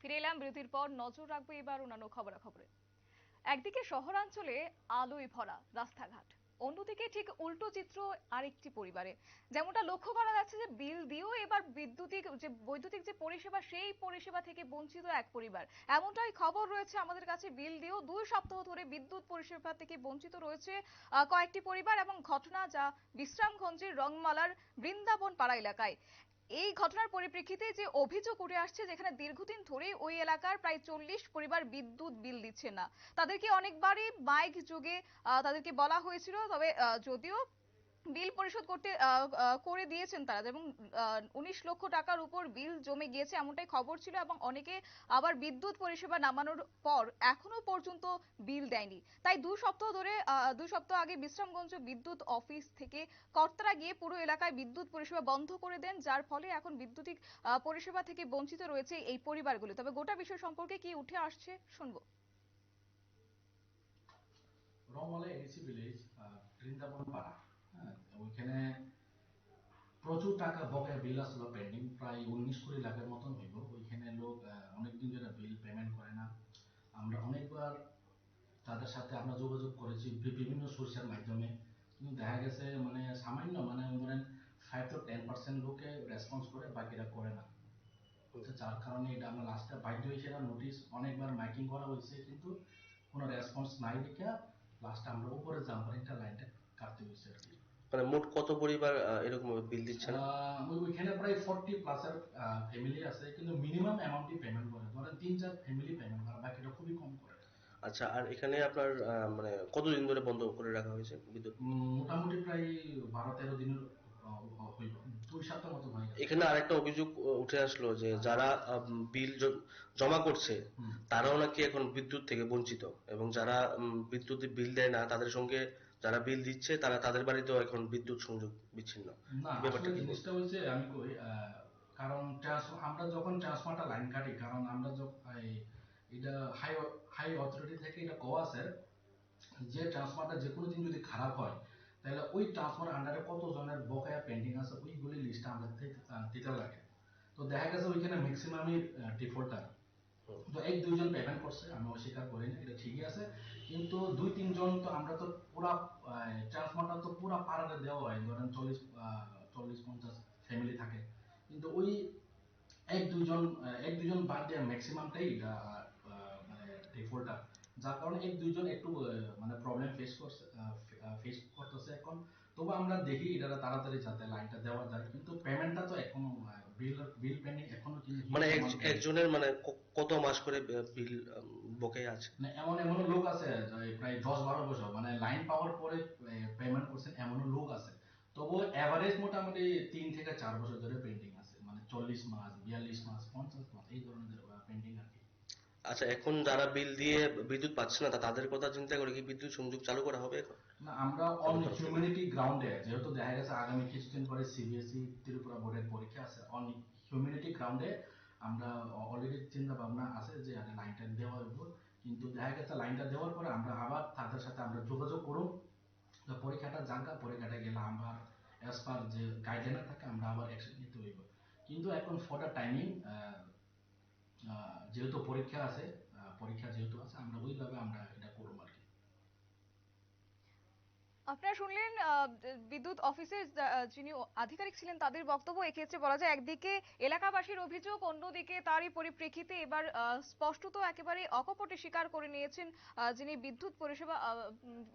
ফিরে এলাম বিরতির পর নজর রাখব এবার অন্যান্য খবরাখবরে। একদিকে শহরাঞ্চলে আলোয় ভরা রাস্তাঘাট, অন্যদিকে ঠিক উল্টো চিত্র আরেকটি পরিবারে। যেমনটা লক্ষ্য করা যাচ্ছে যে বিল দিয়েও এবার বিদ্যুতিক যে বৈদ্যুতিক যে পরিষেবা, সেই পরিষেবা থেকে বঞ্চিত এক পরিবার। এমনটাই খবর রয়েছে আমাদের কাছে। বিল দিয়েও দুই সপ্তাহ ধরে বিদ্যুৎ পরিষেবা থেকে বঞ্চিত রয়েছে কয়েকটি পরিবার এবং ঘটনা যা বিশ্রামগঞ্জের রংমালার বৃন্দাবন পাড়া এলাকায়। এই ঘটনার পরিপ্রেক্ষিতে যে অভিযোগ উঠে আসছে যেখানে দীর্ঘদিন ধরে ওই এলাকার প্রায় চল্লিশ পরিবার বিদ্যুৎ বিল দিচ্ছে না। তাদেরকে অনেকবারই মাইক যোগে তাদেরকে বলা হয়েছিল। তবে যদিও বিল পরিশোধ করতে করে দিয়েছেন তারা। এবং উনিশ লক্ষ টাকার উপর বিল জমে গিয়েছে এমনটাই খবর ছিল এবং অনেকে আবার বিদ্যুৎ পরিষেবা নামানোর পর এখনও পর্যন্ত বিল দেয়নি। তাই দু সপ্তাহ ধরে দুই সপ্তাহ আগে বিশ্রামগঞ্জ বিদ্যুৎ অফিস থেকে কর্তারা গিয়ে পুরো এলাকায় বিদ্যুৎ পরিষেবা বন্ধ করে দেন, যার ফলে এখন বিদ্যুতিক পরিষেবা থেকে বঞ্চিত রয়েছে এই পরিবারগুলো। তবে গোটা বিষয় সম্পর্কে কি উঠে আসছে শুনব। এডিসি ভিলেজ বৃন্দাবন পাড়া। ওইখানে প্রচুর টাকা বকেয়া বিল আসলো পেন্ডিং প্রায় উনিশ কোটি লাখের মতন হইব। ওইখানে লোক অনেকদিন ধরে বিল পেমেন্ট করে না। আমরা অনেকবার তাদের সাথে আমরা যোগাযোগ করেছি বিভিন্ন সোর্সের মাধ্যমে। কিন্তু দেখা গেছে মানে সামান্য মানে ধরেন ফাইভ টু টেন পার্সেন্ট লোকে রেসপন্স করে, বাকিরা করে না। তো যার কারণে এটা আমরা লাস্টে বাধ্য হয়েছে নোটিশ অনেকবার মাইকিং করা হয়েছে, কিন্তু কোনো রেসপন্স নাই দেখে লাস্টে আমরা উপরে জাম্পারিংটা লাইনটা কাটতে হয়েছে আর কি মানে মোট কত পরিবার এরকম বিল দিচ্ছে না? ওইখানে প্রায় ফোরটি প্লাসের ফ্যামিলি আছে কিন্তু মিনিমাম অ্যামাউন্টই পেমেন্ট করে। ধরেন তিন চার ফ্যামিলি পেমেন্ট করে বাকিটা খুবই কম করে। আচ্ছা আর এখানে আপনার মানে কতদিন ধরে বন্ধ করে রাখা হয়েছে বিদ্যুৎ? মোটামুটি প্রায় বারো তেরো দিনের হয়ে এখানে আরেকটা অভিযোগ উঠে আসলো যে যারা বিল জমা করছে তারাও নাকি এখন বিদ্যুৎ থেকে বঞ্চিত। এবং যারা বিদ্যুৎ বিল দেয় না তাদের সঙ্গে যারা বিল দিচ্ছে তারা তাদের বাড়িতেও এখন বিদ্যুৎ সংযোগ বিচ্ছিন্ন। না ব্যাপারটা কি জিনিসটা হচ্ছে আমি কই কারণ আমরা যখন ট্রান্সফারটা লাইন কাটি কারণ আমরা যখন এটা হাই হাই অথরিটি থেকে এটা কওয়া আছে যে ট্রান্সফারটা যে কোনো দিন যদি খারাপ হয় তাহলে ওই ট্রান্সফার আন্ডারে কত জনের বকেয়া পেন্ডিং আছে ওইগুলি লিস্টটা আমরা দিতে- লাগে। তো দেখা গেছে ওইখানে ম্যাক্সিমামই ডিফল্টার। তো এক দুইজন পেমেন্ট করছে আমি অস্বীকার করি না এটা ঠিকই আছে। কিন্তু দুই তিনজন তো আমরা তো পুরা ট্রান্সফারটা তো পুরা পাড়াতে দেওয়া হয় ধরেন চল্লিশ চল্লিশ পঞ্চাশ ফ্যামিলি থাকে। কিন্তু ওই এক দুইজন আহ, এক দুইজন বাদ দেওয়া ম্যাক্সিমামটাই মানে ডিফল্টার যার কারণে এক দুইজন একটু মানে প্রবলেম ফেস করছে ফেস করতেছে এখন। তবু আমরা দেখি এটা তাড়াতাড়ি যাতে লাইনটা দেওয়া যায়। কিন্তু পেমেন্টটা তো এখনও বিল বিল পেন্ডিং এখনও মানে একজনের মানে কত মাস করে বিল বকেয়া আছে? মানে এমন এমন লোক আছে প্রায় দশ বারো বছর মানে লাইন পাওয়ার পরে পেমেন্ট করছেন এমনও লোক আছে। তবু এভারেজ মোটামুটি তিন থেকে চার বছর ধরে পেন্ডিং আছে মানে চল্লিশ মাস বিয়াল্লিশ মাস পঞ্চাশ মাস এই ধরনের পেন্ডিং আর কি। আচ্ছা এখন যারা বিল দিয়ে বিদ্যুৎ পাচ্ছে না তাদের কথা চিন্তা করে কি বিদ্যুৎ সংযোগ চালু করা হবে এখন? না আমরা অন হিউম্যানিটি গ্রাউন্ডে যেহেতু দেখা গেছে আগামী কিছুদিন পরে সিবিএসই ত্রিপুরা বোর্ডের পরীক্ষা আছে অন হিউম্যানিটি গ্রাউন্ডে আমরা অলরেডি চিন্তা ভাবনা আছে যে আগে লাইনটা দেওয়া হইব কিন্তু দেখা গেছে লাইনটা দেওয়ার পরে আমরা আবার তাদের সাথে আমরা যোগাযোগ করব পরীক্ষাটা জানকা পরীক্ষাটা গেলে আবার অ্যাজ পার যে গাইডলাইন থাকে, আমরা আবার অ্যাকশন নিতে হইব। কিন্তু এখন ফর দ্য টাইমিং যেহেতু পরীক্ষা আছে পরীক্ষা যেহেতু আছে, আমরা ওইভাবে আমরা এটা করব আর কি আপনারা শুনলেন বিদ্যুৎ অফিসের যিনি আধিকারিক ছিলেন তাদের বক্তব্য, এক্ষেত্রে বলা যায় একদিকে এলাকাবাসীর অভিযোগ, অন্যদিকে তারই পরিপ্রেক্ষিতে এবার স্পষ্টত একেবারে অকপটে স্বীকার করে নিয়েছেন যিনি বিদ্যুৎ পরিষেবা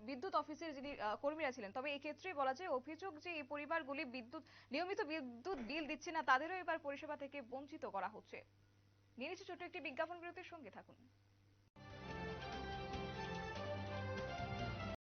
বিদ্যুৎ অফিসের যিনি কর্মীরা ছিলেন। তবে এক্ষেত্রে বলা যায় অভিযোগ যে এই পরিবারগুলি বিদ্যুৎ, নিয়মিত বিদ্যুৎ বিল দিচ্ছে না, তাদেরও এবার পরিষেবা থেকে বঞ্চিত করা হচ্ছে। নিয়ে নিচ্ছে ছোট্ট একটি বিজ্ঞাপন বিরতির সঙ্গে থাকুন।